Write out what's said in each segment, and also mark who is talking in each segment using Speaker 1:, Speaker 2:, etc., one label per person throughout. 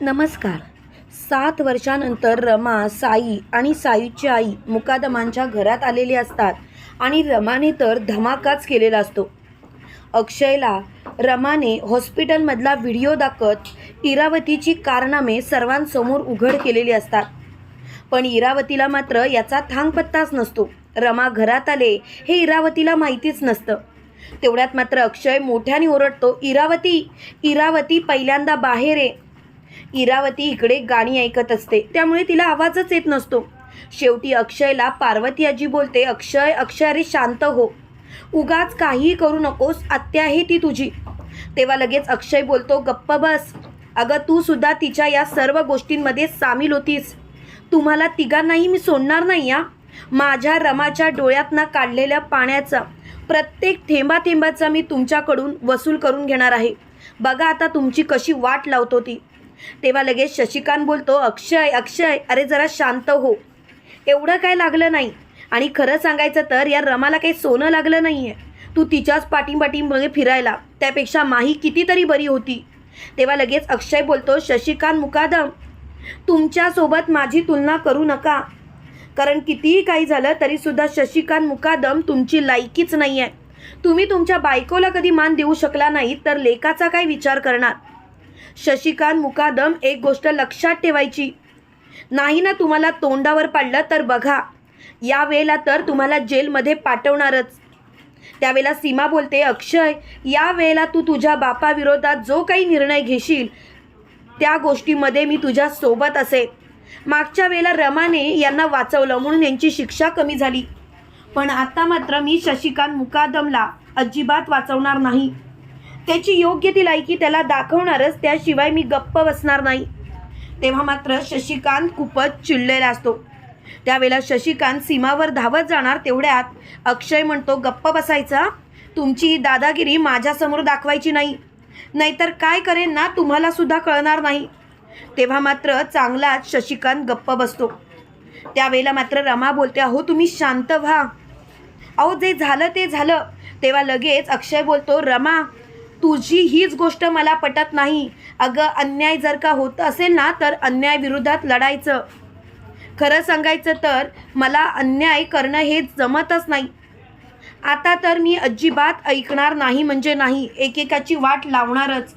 Speaker 1: नमस्कार. सात वर्षानंतर रमा साई आणि साईची आई मुकादमांच्या घरात आलेली असतात आणि रमाने तर धमाकाच केलेला असतो. अक्षयला रमाने हॉस्पिटलमधला व्हिडिओ दाखवत इरावतीची कारनामे सर्वांसमोर उघड केलेली असतात. पण इरावतीला मात्र याचा थांगपत्ताच नसतो. रमा घरात आले हे इरावतीला माहितीच नसतं. तेवढ्यात मात्र अक्षय मोठ्याने ओरडतो इरावती इरावती पहिल्यांदा बाहेर आहे इरावती इकडे गाणी ऐकत असते. त्यामुळे तिला आवाजच येत नसतो. शेवटी अक्षयला पार्वती आजी बोलते अक्षय अक्षय अरे शांत हो. उगाच काहीही करू नकोस आत्या आहे ती तुझी. तेव्हा लगेच अक्षय बोलतो गप्प बस. अगं तू सुद्धा तिच्या या सर्व गोष्टींमध्ये सामील होतीस. तुम्हाला तिघांनाही मी सोडणार नाही या माझ्या रमाच्या डोळ्यातनं काढलेल्या पाण्याचा प्रत्येक थेंबा थेंबाचा मी तुमच्याकडून वसूल करून घेणार आहे. बघा आता तुमची कशी वाट लावतो ती. तेव्हा लगेच शशिकांत बोलतो अक्षय अक्षय अरे जरा शांत हो. एवढं काय लागलं नाही. आणि खरं सांगायचं तर या रमाला काही सोनं लागलं नाही आहे तू तिच्याच पाठींपाठीमध्ये फिरायला. त्यापेक्षा माही कितीतरी बरी होती. तेव्हा लगेच अक्षय बोलतो शशिकांत मुकादम तुमच्यासोबत माझी तुलना करू नका. कारण कितीही काही झालं तरीसुद्धा शशिकांत मुकादम तुमची लायकीच नाही आहे तुम्ही तुमच्या बायकोला कधी मान देऊ शकला नाही तर लेकाचा काय विचार करणार? शशिकांत मुकादम एक गोष्ट लक्षात ठेवायची. नाही ना तुम्हाला तोंडावर पाडलं तर बघा. या वेळेला तर तुम्हाला जेलमध्ये पाठवणारच. त्यावेळेला सीमा बोलते अक्षय या वेळेला तू तुझ्या बापाविरोधात जो काही निर्णय घेशील त्या गोष्टीमध्ये मी तुझ्या सोबत असे. मागच्या वेळेला रमाने यांना वाचवलं म्हणून यांची शिक्षा कमी झाली. पण आता मात्र मी शशिकांत मुकादमला अजिबात वाचवणार नाही. त्याची योग्य ती लायकी त्याला दाखवणारच त्याशिवाय मी गप्प बसणार नाही. तेव्हा मात्र शशिकांत खूपच चिडलेला असतो. त्यावेळेला शशिकांत सीमावर धावत जाणार तेवढ्यात अक्षय म्हणतो गप्प बसायचा? तुमची दादागिरी माझ्यासमोर दाखवायची नाही. नाहीतर काय करेन ना तुम्हाला सुद्धा कळणार नाही. तेव्हा मात्र चांगलाच शशिकांत गप्प बसतो. त्यावेळेला मात्र रमा बोलते अहो तुम्ही शांत व्हा. अहो जे झालं ते झालं. तेव्हा लगेच अक्षय बोलतो रमा तुझी हीच गोष्ट मला पटत नाही. अगं अन्याय जर का होत असेल ना तर अन्याय विरोधात लढायचं. खरं सांगायचं तर मला अन्याय करणं हे जमतच नाही. आता तर मी अजिबात ऐकणार नाही म्हणजे नाही. एकेकाची वाट लावणारच.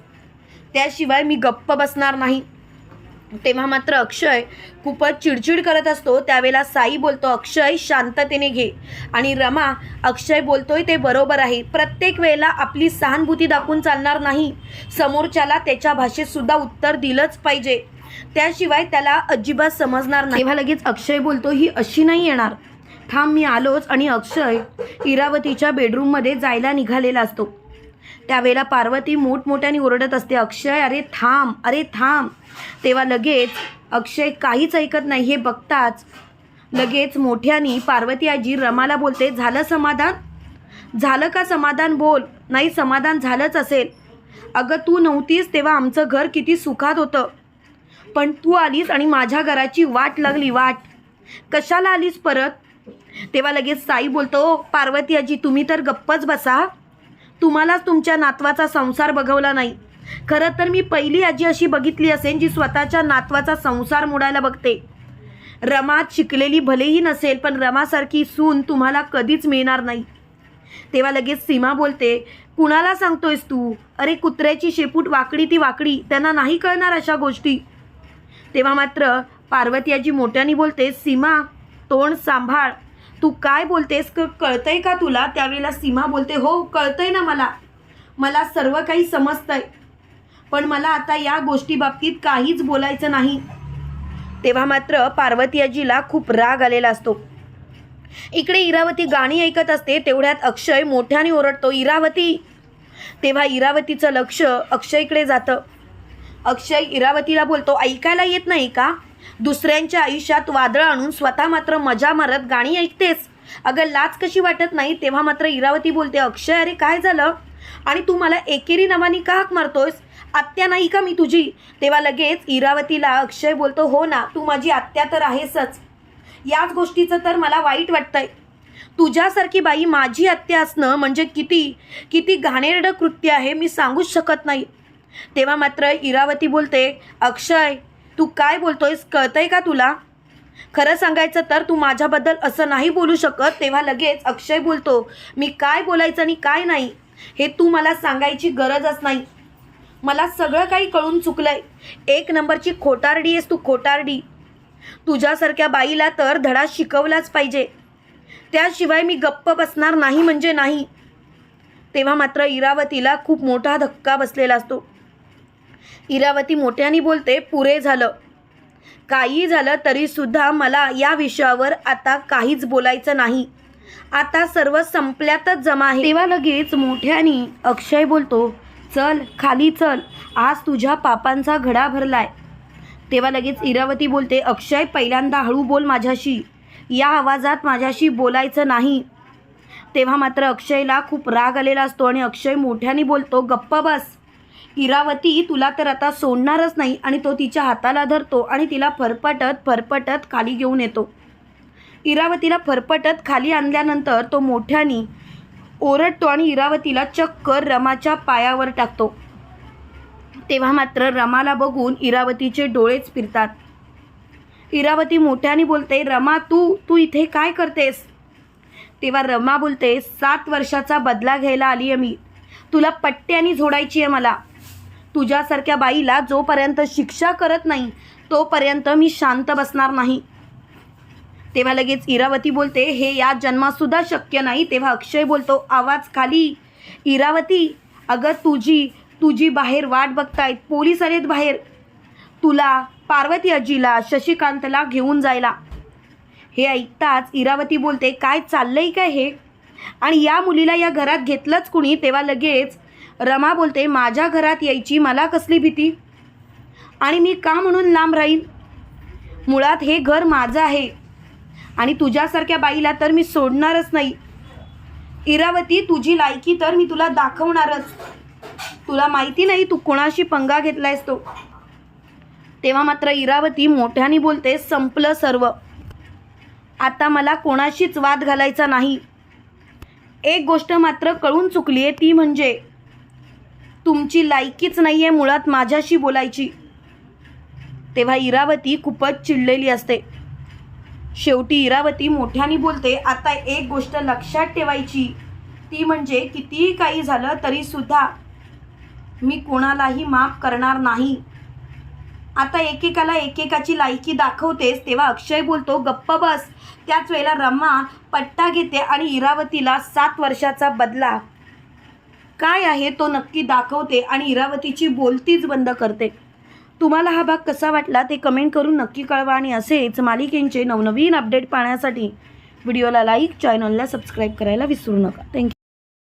Speaker 1: त्याशिवाय मी गप्प बसणार नाही. तेव्हा मात्र अक्षय खूपच चिडचिड करत असतो. त्यावेळेला साई बोलतो अक्षय शांततेने घे. आणि रमा अक्षय बोलतोय ते बरोबर आहे. प्रत्येक वेळेला आपली सहानुभूती दाखवून चालणार नाही. समोरच्याला त्याच्या भाषेतसुद्धा उत्तर दिलंच पाहिजे. त्याशिवाय त्याला अजिबात समजणार नाही. तेव्हा लगेच अक्षय बोलतो ही अशी नाही येणार. थांब मी आलोच. आणि अक्षय इरावतीच्या बेडरूममध्ये जायला निघालेला असतो. त्यावेळेला पार्वती मोठमोठ्याने ओरडत असते अक्षय अरे थांब अरे थांब. तेव्हा लगेच अक्षय काहीच ऐकत नाही हे बघताच लगेच मोठ्यानी पार्वती आजी रमाला बोलते झालं समाधान? झालं का समाधान बोल? नाही समाधान झालंच असेल. अगं तू नव्हतीस तेव्हा आमचं घर किती सुखात होतं. पण तू आलीस आणि माझ्या घराची वाट लागली वाट. कशाला आलीस परत? तेव्हा लगेच साई बोलतो पार्वती आजी तुम्ही तर गप्पच बसा. तुम्हालाच तुमच्या नातवाचा संसार बघवला नाही. खरं तर मी पहिली आजी अशी बघितली असेल जी स्वतःच्या नातवाचा संसार मोडायला बघते. रमात शिकलेली भलेही नसेल पण रमासारखी सून तुम्हाला कधीच मिळणार नाही. तेव्हा लगेच सीमा बोलते कुणाला सांगतोयस तू? अरे कुत्र्याची शेपूट वाकडी ती वाकडी त्यांना नाही कळणार अशा गोष्टी. तेव्हा मात्र पार्वती आजी मोठ्याने बोलते सीमा तोंड सांभाळ. तू काय बोलतेस? क कळतंय का तुला? त्यावेळेला सीमा बोलते हो कळतंय ना मला. मला सर्व काही समजतंय. पण मला आता या गोष्टी बाबतीत काहीच बोलायचं नाही. तेव्हा मात्र पार्वती आजीला खूप राग आलेला असतो. इकडे इरावती गाणी ऐकत असते तेवढ्यात अक्षय मोठ्याने ओरडतो इरावती. तेव्हा इरावतीचं लक्ष अक्षयकडे जातं. अक्षय इरावतीला बोलतो ऐकायला येत नाही का? दुसऱ्यांच्या आयुष्यात वादळ आणून स्वतः मात्र मजा मारत गाणी ऐकतेस. अगं लाच कशी वाटत नाही तेव्हा मात्र इरावती बोलते अक्षय अरे काय झालं? आणि तू मला एकेरी नावानी का हाक मारतोयस? आत्या नाही का मी तुझी? तेव्हा लगेच इरावतीला अक्षय बोलतो हो ना तू माझी आत्या तर आहेसच. याच गोष्टीचं तर मला वाईट वाटतंय. तुझ्यासारखी बाई माझी आत्या असणं म्हणजे किती किती घाणेरडं कृत्य आहे मी सांगूच शकत नाही. तेव्हा मात्र इरावती बोलते अक्षय तू काय बोलतोयस? कळतंय का तुला? खरं सांगायचं तर तू माझ्याबद्दल असं नाही बोलू शकत तेव्हा लगेच अक्षय बोलतो मी काय बोलायचं आणि काय नाही? हे तू मला सांगायची गरजच नाही. मला सगळं काही कळून चुकलंय. एक नंबरची खोटारडी आहेस तू खोटारडी. तुझ्यासारख्या बाईला तर धडा शिकवलाच पाहिजे. त्याशिवाय मी गप्प बसणार नाही म्हणजे नाही. तेव्हा मात्र इरावतीला खूप मोठा धक्का बसलेला असतो. इरावती मोठ्याने बोलते पुरे झालं. काही झालं तरीसुद्धा मला या विषयावर आता काहीच बोलायचं नाही. आता सर्व संपल्यातच जमा आहे. तेव्हा लगेच मोठ्याने अक्षय बोलतो चल खाली चल. आज तुझ्या पापांचा घडा भरलाय. तेव्हा लगेच इरावती बोलते अक्षय पहिल्यांदा हळू बोल माझ्याशी. या आवाजात माझ्याशी बोलायचं नाही. तेव्हा मात्र अक्षयला खूप राग आलेला असतो आणि अक्षय मोठ्याने बोलतो गप्प बस. इरावती तुला तर आता सोडणारच नाही आणि तो तिच्या हाताला धरतो आणि तिला फरफटत फरफटत खाली घेऊन येतो. इरावतीला फरफटत खाली आणल्यानंतर तो मोठ्याने ओरडतो आणि इरावतीला चक्क रमाच्या पायावर टाकतो. तेव्हा मात्र रमाला बघून इरावतीचे डोळेच फिरतात. इरावती मोठ्याने बोलते रमा तू तू इथे काय करतेस? तेव्हा रमा बोलते सात वर्षाचा बदला घ्यायला आली आहे मी. तुला पट्ट्यानी झोडायची आहे मला. तुझ्यासारख्या बाईला जोपर्यंत शिक्षा करत नाही तोपर्यंत मी शांत बसणार नाही. तेव्हा लगेच इरावती बोलते हे या जन्मातसुद्धा शक्य नाही. तेव्हा अक्षय बोलतो आवाज खाली. इरावती अगं तुझी तुझी बाहेर वाट बघतायत पोलीस आलेत बाहेर. तुला पार्वती आजीला शशिकांतला घेऊन जायला. हे ऐकताच इरावती बोलते काय चाललंय काय हे? आणि या मुलीला या घरात घेतलंच कुणी? तेव्हा लगेच रमा बोलते माझ्या घरात यायची मला कसली भीती? आणि मी का म्हणून लांब राहील मुळात हे घर माझं आहे. आणि तुझ्यासारख्या बाईला तर मी सोडणारच नाही. इरावती तुझी लायकी तर मी तुला दाखवणारच. तुला माहिती नाही तू कोणाशी पंगा घेतलायस तो. तेव्हा मात्र इरावती मोठ्याने बोलते संपलं सर्व. आता मला कोणाशीच वाद घालायचा नाही. एक गोष्ट मात्र कळून चुकली आहे ती म्हणजे तुमची लायकीच नाही आहे मुळात माझ्याशी बोलायची. तेव्हा इरावती खूपच चिडलेली असते. शेवटी इरावती मोठ्याने बोलते आता एक गोष्ट लक्षात ठेवायची. ती म्हणजे कितीही काही झालं तरीसुद्धा मी कोणालाही माफ करणार नाही. आता एकेकाला एकेकाची लायकी दाखवतेस तेव्हा अक्षय बोलतो गप्प बस. त्याच वेळेला रमा पट्टा घेते आणि इरावतीला सात वर्षाचा बदला. काय आहे तो नक्की दाखवते आणि इरावतीची बोलतीच बंद करते. तुम्हाला हा भाग कसा वाटला ते कमेंट करून नक्की कळवा आणि असेच मालिकेंचे नवनवीन अपडेट पाहण्यासाठी व्हिडिओला लाईक चॅनलला सबस्क्राईब करायला विसरू नका. थँक्यू